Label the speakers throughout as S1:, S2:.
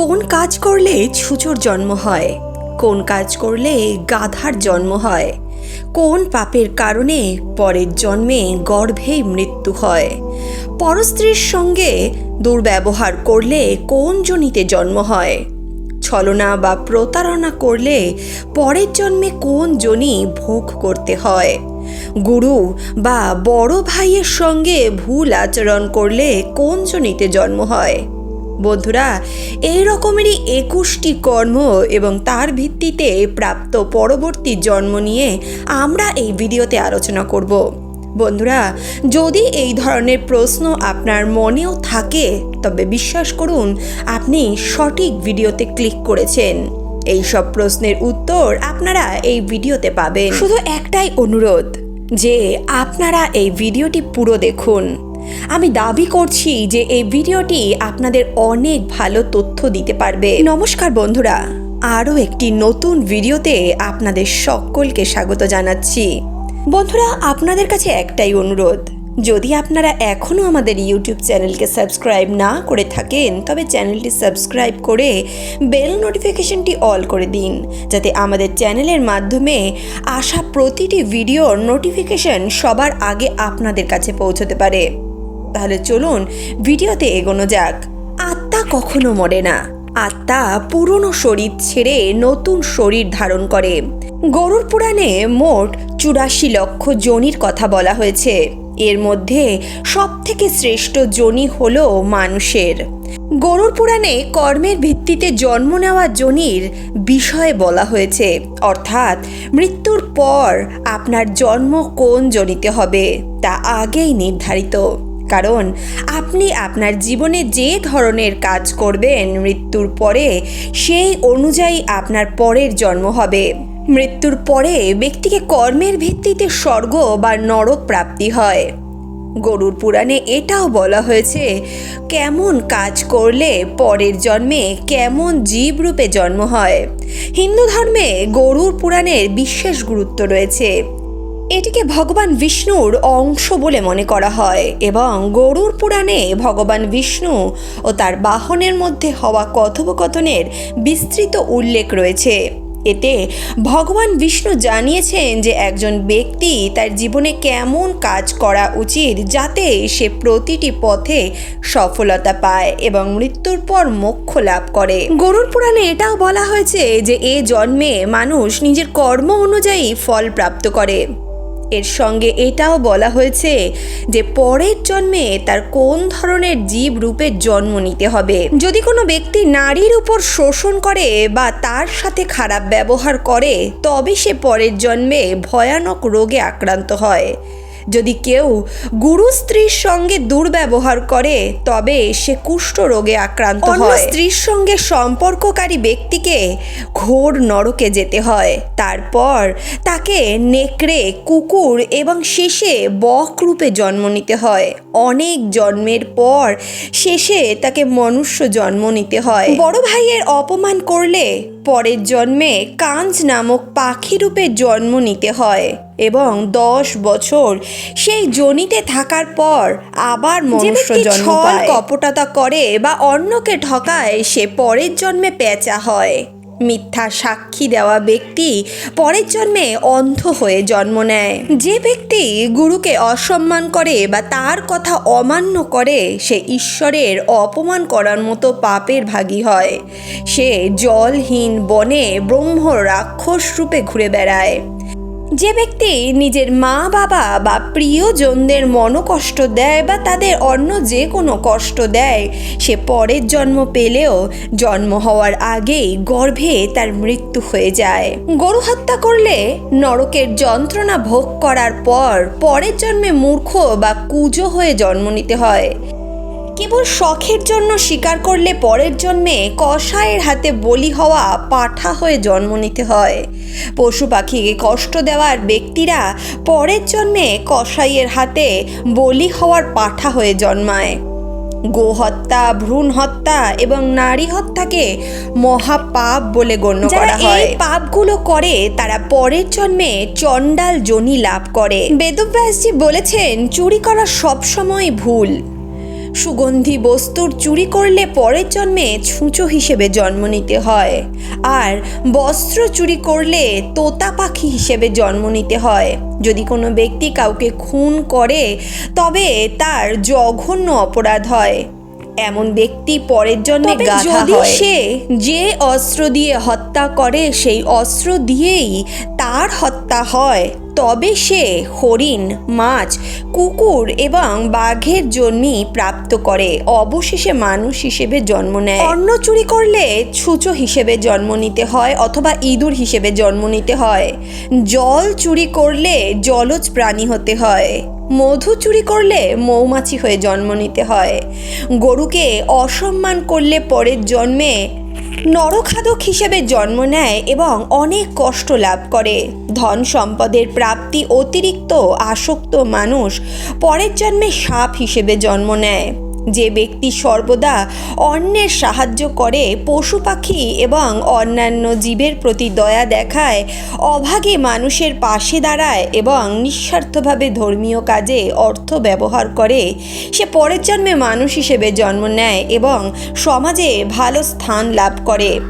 S1: কোন কাজ করলে ছুচোর জন্ম হয়? কোন কাজ করলে গাধার জন্ম হয়? কোন পাপের কারণে পরের জন্মে গর্ভেই মৃত্যু হয়? পরস্ত্রীর সঙ্গে দুর্ব্যবহার করলে কোন জনিতে জন্ম হয়? ছলনা বা প্রতারণা করলে পরের জন্মে কোন জনি ভোগ করতে হয়? গুরু বা বড় ভাইয়ের সঙ্গে ভুল আচরণ করলে কোন জনিতে জন্ম হয়? বন্ধুরা, এই রকমেরই একুশটি কর্ম এবং তার ভিত্তিতে প্রাপ্ত পরবর্তী জন্ম নিয়ে আমরা এই ভিডিওতে আলোচনা করব। বন্ধুরা, যদি এই ধরনের প্রশ্ন আপনার মনেও থাকে, তবে বিশ্বাস করুন, আপনি সঠিক ভিডিওতে ক্লিক করেছেন। এই সব প্রশ্নের উত্তর আপনারা এই ভিডিওতে পাবেন। শুধু একটাই অনুরোধ, যে আপনারা এই ভিডিওটি পুরো দেখুন। আমি দাবি করছি যে এই ভিডিওটি আপনাদের অনেক ভালো তথ্য দিতে পারবে। নমস্কার বন্ধুরা, আরও একটি নতুন ভিডিওতে আপনাদের সকলকে স্বাগত জানাচ্ছি। বন্ধুরা, আপনাদের কাছে একটাই অনুরোধ, যদি আপনারা এখনও আমাদের ইউটিউব চ্যানেলকে সাবস্ক্রাইব না করে থাকেন, তবে চ্যানেলটি সাবস্ক্রাইব করে বেল নোটিফিকেশনটি অল করে দিন, যাতে আমাদের চ্যানেলের মাধ্যমে আসা প্রতিটি ভিডিওর নোটিফিকেশন সবার আগে আপনাদের কাছে পৌঁছতে পারে। তাহলে চলুন ভিডিওতে এগোনো যাক। আত্মা কখনো মরে না। আত্মা পুরনো শরীর ছেড়ে নতুন শরীর ধারণ করে। গরুর পুরাণে মোট চুরাশি লক্ষ জনির কথা বলা হয়েছে। এর মধ্যে সব থেকে শ্রেষ্ঠ জনি হল মানুষের। গরুর পুরাণে কর্মের ভিত্তিতে জন্ম নেওয়া জনির বিষয়ে বলা হয়েছে। অর্থাৎ মৃত্যুর পর আপনার জন্ম কোন জনিতে হবে, তা আগেই নির্ধারিত। কারণ আপনি আপনার জীবনে যে ধরনের কাজ করবেন, মৃত্যুর পরে সেই অনুযায়ী আপনার পরের জন্ম হবে। মৃত্যুর পরে ব্যক্তিকে কর্মের ভিত্তিতে স্বর্গ বা নরক প্রাপ্তি হয়। গরুর পুরাণে এটাও বলা হয়েছে, কেমন কাজ করলে পরের জন্মে কেমন জীব রূপে জন্ম হয়। হিন্দু ধর্মে গরুর পুরাণের বিশেষ গুরুত্ব রয়েছে। এটিকে ভগবান বিষ্ণুর অংশ বলে মনে করা হয় এবং গরুর পুরাণে ভগবান বিষ্ণু ও তার বাহনের মধ্যে হওয়া কথোপকথনের বিস্তৃত উল্লেখ রয়েছে। এতে ভগবান বিষ্ণু জানিয়েছেন যে একজন ব্যক্তি তার জীবনে কেমন কাজ করা উচিত যাতে সে প্রতিটি পথে সফলতা পায় এবং মৃত্যুর পর মোক্ষ লাভ করে। গরুর পুরাণে এটাও বলা হয়েছে যে এ জন্মে মানুষ নিজের কর্ম অনুযায়ী ফল প্রাপ্ত করে। এর সঙ্গে এটাও বলা হয়েছে যে পরের জন্মে তার কোন ধরনের জীব রূপে জন্ম নিতে হবে। যদি কোনো ব্যক্তি নারীর উপর শোষণ করে বা তার সাথে খারাপ ব্যবহার করে, তবে সে পরের জন্মে ভয়ানক রোগে আক্রান্ত হয়। যদি কেউ গুরু স্ত্রীর সঙ্গে দুর্ব্যবহার করে তবে সে কুষ্ঠ রোগে আক্রান্ত হয়। স্ত্রীর সঙ্গে সম্পর্ককারী ব্যক্তিকে ঘোর নরকে যেতে হয়। তারপর তাকে নেকড়ে কুকুর এবং শেষে বক রূপে জন্ম নিতে হয়। অনেক জন্মের পর শেষে তাকে মনুষ্য জন্ম নিতে হয়। বড় ভাইয়ের অপমান করলে পরের জন্মে কাঞ্জ নামক পাখি রূপে জন্ম নিতে হয়। এবং দশ বছর সেই জনিতে থাকার পর আবার মনুষ্য জন্ম পায়। কপটতা করে বা অন্যকে ঠকায় সে পরের জন্মে পেঁচা হয়। মিথ্যা সাক্ষী দেওয়া ব্যক্তি পরের জন্মে অন্ধ হয়ে জন্ম নেয়। যে ব্যক্তি গুরুকে অসম্মান করে বা তার কথা অমান্য করে সে ঈশ্বরের অপমান করার মতো পাপের ভাগী হয়। সে জলহীন বনে ব্রহ্ম রাক্ষস রূপে ঘুরে বেড়ায়। যে ব্যক্তি নিজের মা, বাবা বা প্রিয়জনদের মনোকষ্ট দেয় বা তাদের অন্য যে কোনো কষ্ট দেয়, সে পরের জন্ম পেলেও জন্ম হওয়ার আগেই গর্ভে তার মৃত্যু হয়ে যায়। গরু হত্যা করলে নরকের যন্ত্রণা ভোগ করার পর পরের জন্মে মূর্খ বা কুজো হয়ে জন্ম নিতে হয়। কেবল শখের জন্য স্বীকার করলে পরের জন্মে কষায়ের হাতে বলি হওয়া পাঠা হয়ে জন্ম নিতে হয়। পশু পাখিকে কষ্ট দেওয়ার ব্যক্তিরা পরের জন্মে কষাইয়ের হাতে বলি হওয়ার পাঠা হয়ে জন্মায়। গোহত্যা ভ্রূণ হত্যা এবং নারী হত্যাকে মহাপাপ বলে গণ্য করা হয়। এই পাপগুলো করে তারা পরের জন্মে চণ্ডাল জনি লাভ করে। বেদব্যাসজি বলেছেন চুরি করা সবসময় ভুল। সুগন্ধি বস্তুর চুরি করলে পরের জন্মে ছুঁচো হিসেবে জন্ম নিতে হয়। আর বস্ত্র চুরি করলে তোতা পাখি হিসেবে জন্ম নিতে হয়। যদি কোনো ব্যক্তি কাউকে খুন করে, তবে তার জঘন্য অপরাধ হয়। এমন ব্যক্তি পরের জন্মে গাধা হয়। সে যে অস্ত্র দিয়ে হত্যা করে সেই অস্ত্র দিয়েই তার হত্যা হয় তবে সে হরিণ মাছ কুকুর এবং বাঘের জন্যই প্রাপ্ত করে। অবশেষে মানুষ হিসেবে জন্ম নেয়। অন্ন চুরি করলে ছুঁচো হিসেবে জন্ম নিতে হয় অথবা ইঁদুর হিসেবে জন্ম নিতে হয়। জল চুরি করলে জলজ প্রাণী হতে হয়। মধু চুরি করলে মৌমাছি হয়ে জন্ম নিতে হয়। গরুকে অসম্মান করলে পরের জন্মে নরখাদক হিসেবে জন্ম নেয় এবং অনেক কষ্ট লাভ করে। ধন সম্পদের প্রাপ্তি অতিরিক্ত আসক্ত মানুষ পরের জন্মে সাপ হিসেবে জন্ম নেয়। যে ব্যক্তি সর্বদা অন্যের সাহায্য করে, পশু পাখি এবং অন্যান্য জীবের প্রতি দয়া দেখায়, অভাগে মানুষের পাশে দাঁড়ায় এবং নিঃস্বার্থভাবে ধর্মীয় কাজে অর্থ ব্যবহার করে, সে পরের জন্মে মানুষ হিসেবে জন্ম নেয় এবং সমাজে ভালো স্থান লাভ করে।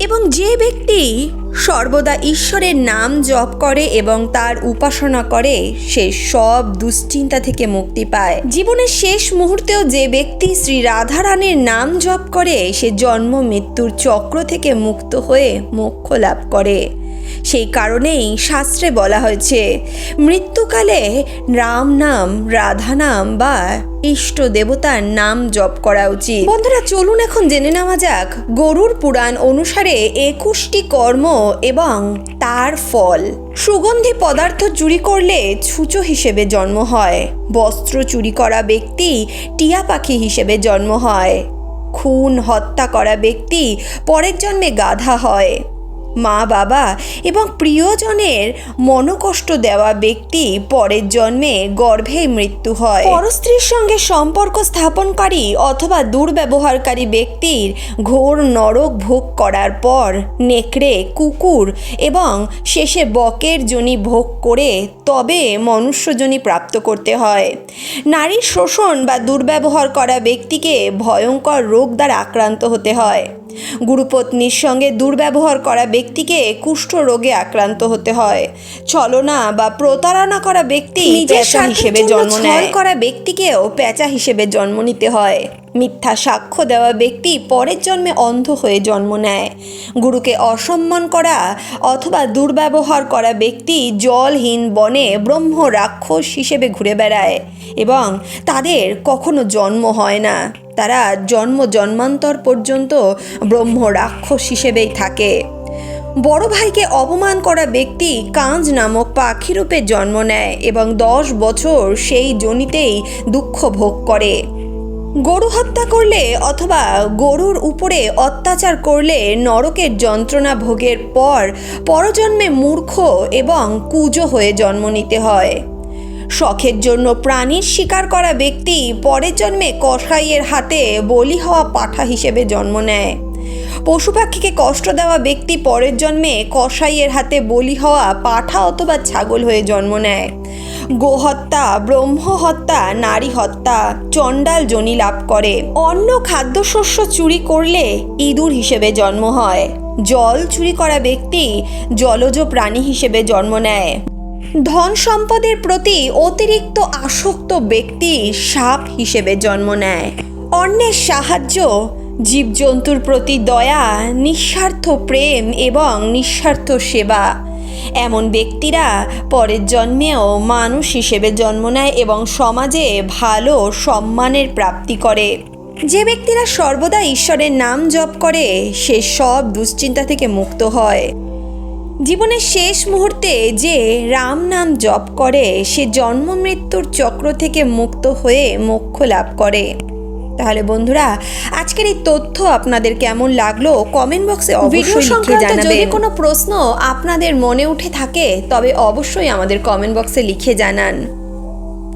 S1: এবং যে ব্যক্তি সর্বদা ঈশ্বরের নাম জপ করে এবং তার উপাসনা করে, সে সব দুশ্চিন্তা থেকে মুক্তি পায়। জীবনের শেষ মুহূর্তেও যে ব্যক্তি শ্রী রাধারানীর নাম জপ করে, সে জন্ম মৃত্যুর চক্র থেকে মুক্ত হয়ে মোক্ষ লাভ করে। সেই কারণেই শাস্ত্রে বলা হয়েছে, মৃত্যুকালে রাম নাম, রাধা নাম বা ইষ্ট দেবতার নাম জপ করা উচিত। বন্ধুরা, চলুন এখন জেনে নেওয়া যাক, গরুর পুরাণ অনুসারে একুশটি কর্ম এবং তার ফল। সুগন্ধি পদার্থ চুরি করলে ছুঁচো হিসেবে জন্ম হয়। বস্ত্র চুরি করা ব্যক্তি টিয়া পাখি হিসেবে জন্ম হয়। খুন, হত্যা করা ব্যক্তি পরের জন্মে গাধা হয়। মা বাবা এবং প্রিয়জনের মনোকষ্ট দেওয়া ব্যক্তি পরের জন্মে গর্ভে মৃত্যু হয়। পরস্ত্রীর সঙ্গে সম্পর্ক স্থাপনকারী অথবা দুর্ব্যবহারকারী ব্যক্তির ঘোর নরক ভোগ করার পর নেকড়ে, কুকুর এবং শেষে বকের জনি ভোগ করে তবে মনুষ্যজনী প্রাপ্ত করতে হয়। নারীর শোষণ বা দুর্ব্যবহার করা ব্যক্তিকে ভয়ঙ্কর রোগ দ্বারা আক্রান্ত হতে হয়। গুরুপত্নীর সঙ্গে দুর্ব্যবহার করা ব্যক্তিকে কুষ্ঠ রোগে আক্রান্ত হতে হয়। ছলনা বা প্রতারণা করা ব্যক্তি
S2: নিজের
S1: হিসেবে জন্ম নেয়। করা ব্যক্তিকেও পেঁচা হিসেবে জন্ম নিতে হয়। মিথ্যা সাক্ষ্য দেওয়া ব্যক্তি পরের জন্মে অন্ধ হয়ে জন্ম নেয়। গুরুকে অসম্মান করা অথবা দুর্ব্যবহার করা ব্যক্তি জলহীন বনে ব্রহ্ম রাক্ষস হিসেবে ঘুরে বেড়ায় এবং তাদের কখনো জন্ম হয় না। তারা জন্ম জন্মান্তর পর্যন্ত ব্রহ্ম রাক্ষস হিসেবেই থাকে। বড় ভাইকে অপমান করা ব্যক্তি কাঁজ নামক পাখি রূপে জন্ম নেয় এবং দশ বছর সেই জনিতেই দুঃখ ভোগ করে। গরু হত্যা করলে অথবা গরুর উপরে অত্যাচার করলে নরকের যন্ত্রণা ভোগের পর পরজন্মে মূর্খ এবং কুজো হয়ে জন্ম নিতে হয়। শখের জন্য প্রাণীর শিকার করা ব্যক্তি পরের জন্মে কসাইয়ের হাতে বলি হওয়া পাঠা হিসেবে জন্ম নেয়। পশু পাখিকে কষ্ট দেওয়া ব্যক্তি পরের জন্মে কসাইয়ের হাতে বলি হওয়া পাঠা অথবা ছাগল হয়ে জন্ম নেয়। গোহত্যা ব্রহ্ম হত্যা নারী হত্যা চণ্ডাল জনি লাভ করে। অন্য খাদ্যশস্য চুরি করলে ইঁদুর হিসেবে জন্ম হয়। জল চুরি করা ব্যক্তি জলজ প্রাণী হিসেবে জন্ম নেয়। ধন সম্পদের প্রতি অতিরিক্ত আসক্ত ব্যক্তি সাপ হিসেবে জন্ম নেয়। অন্যের সাহায্য জীবজন্তুর প্রতি দয়া, নিঃস্বার্থ প্রেম এবং নিঃস্বার্থ সেবা। এমন ব্যক্তিরা পরের জন্মেও মানুষ হিসেবে জন্ম নেয় এবং সমাজে ভালো সম্মানের প্রাপ্তি করে। যে ব্যক্তিরা সর্বদা ঈশ্বরের নাম জপ করে, সে সব দুশ্চিন্তা থেকে মুক্ত হয়। জীবনের শেষ মুহূর্তে যে রাম নাম জপ করে, সে জন্ম মৃত্যুর চক্র থেকে মুক্ত হয়ে মোক্ষ লাভ করে। তাহলে বন্ধুরা আজকের এই তথ্য আপনাদের কেমন লাগল কমেন্ট বক্সে
S2: ভিডিও
S1: অবশ্যই লিখে
S2: সংক্রান্ত
S1: জানাবেন। যদি কোনো প্রশ্ন আপনাদের মনে উঠে থাকে তবে অবশ্যই আমাদের কমেন্ট বক্সে লিখে জানান।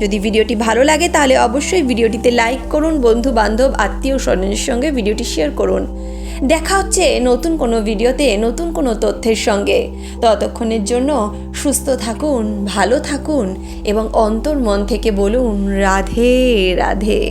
S1: যদি ভিডিওটি ভালো লাগে তাহলে অবশ্যই ভিডিওটিতে লাইক করুন বন্ধু বান্ধব আত্মীয় স্বজনের সঙ্গে ভিডিওটি শেয়ার করুন। দেখা হচ্ছে নতুন কোনো ভিডিওতে নতুন কোনো তথ্যের সঙ্গে। ততক্ষণের জন্য সুস্থ থাকুন ভালো থাকুন এবং অন্তর মন থেকে বলুন রাধে রাধে।